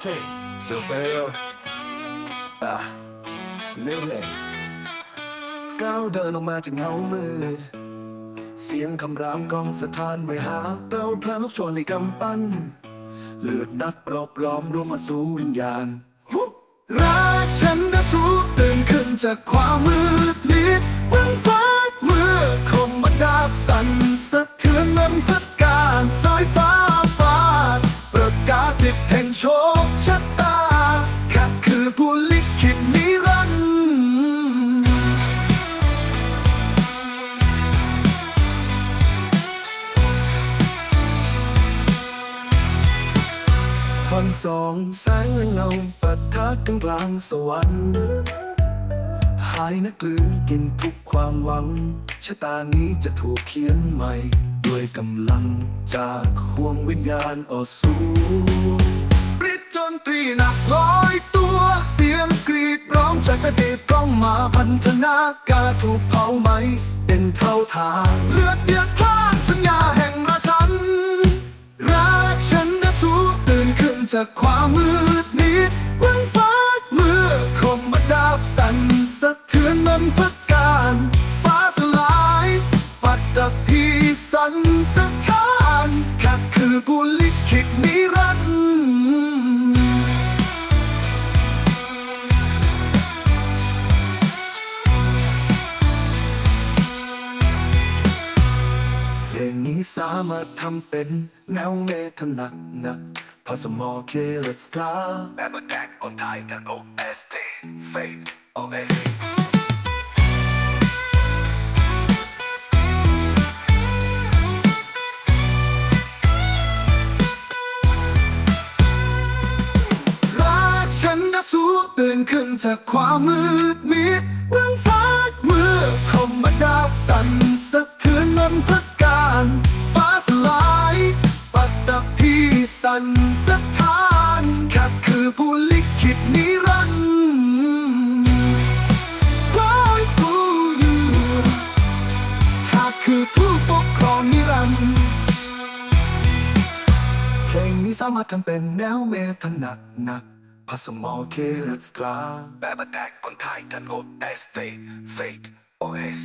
เคเซอร์เฟอร์อะเร็วเลยก้าวเดินออกมาจากเงามืด เสียงคำรามกองสถานไว้หาเปลวเพลิงลุกชนในกำปั้น เลือดนักปลอบล้อมรวมมาสู่วิญญาณรักฉันนะสู้ตื่นขึ้นจากความมืดลิด โชคชะตาข้าคือผู้ลิขิตนิรันดร์ท่อนสองแสงและเงาปะทะกันกลางสวรรค์หายนักกลืนกินทุกความหวัง ชะตานี้จะถูกเขียนใหม่ ด้วยกำลังจากห่วงวิญญาณอสูร นตรีหนักร้อยตัวเสียงกรีดร้องจากอดีตกล้องมาพันธนากาถูกเผาไหม เป็นเท่าทาเลือดเดือดพล่านสัญญาแห่งราชัน รักฉันนะสู้ตื่นขึ้นจากความมืดมิดวันฟ้าเมื่อคมมาดาบสั่นสะเทือนมันพัดการฟ้าสลายปัตตภีสันสถานข้าคือผู้ลิขิตนิรันดร์ เพลงนี้สามารถทำเป็นแนวเมทัลหนักหนักพอสมอเคเลสตราแบบแตกออนไทยแต่โอเอสทีเฟกโอเอรักฉันนะสู้ตื่นขึ้นจากความมืดมิด สันสถานข้าคือผู้ลิขิตนิรันดร์ร้อยกูอยู่ข้าคือผู้ปกครองนิรันดร์เพลงนี้สามารถทำเป็นแนวเมทัลหนักหนักผสมมอลเครัสตราแบบแตกคนไทยทันโอเอสเฟกเฟกโอเอส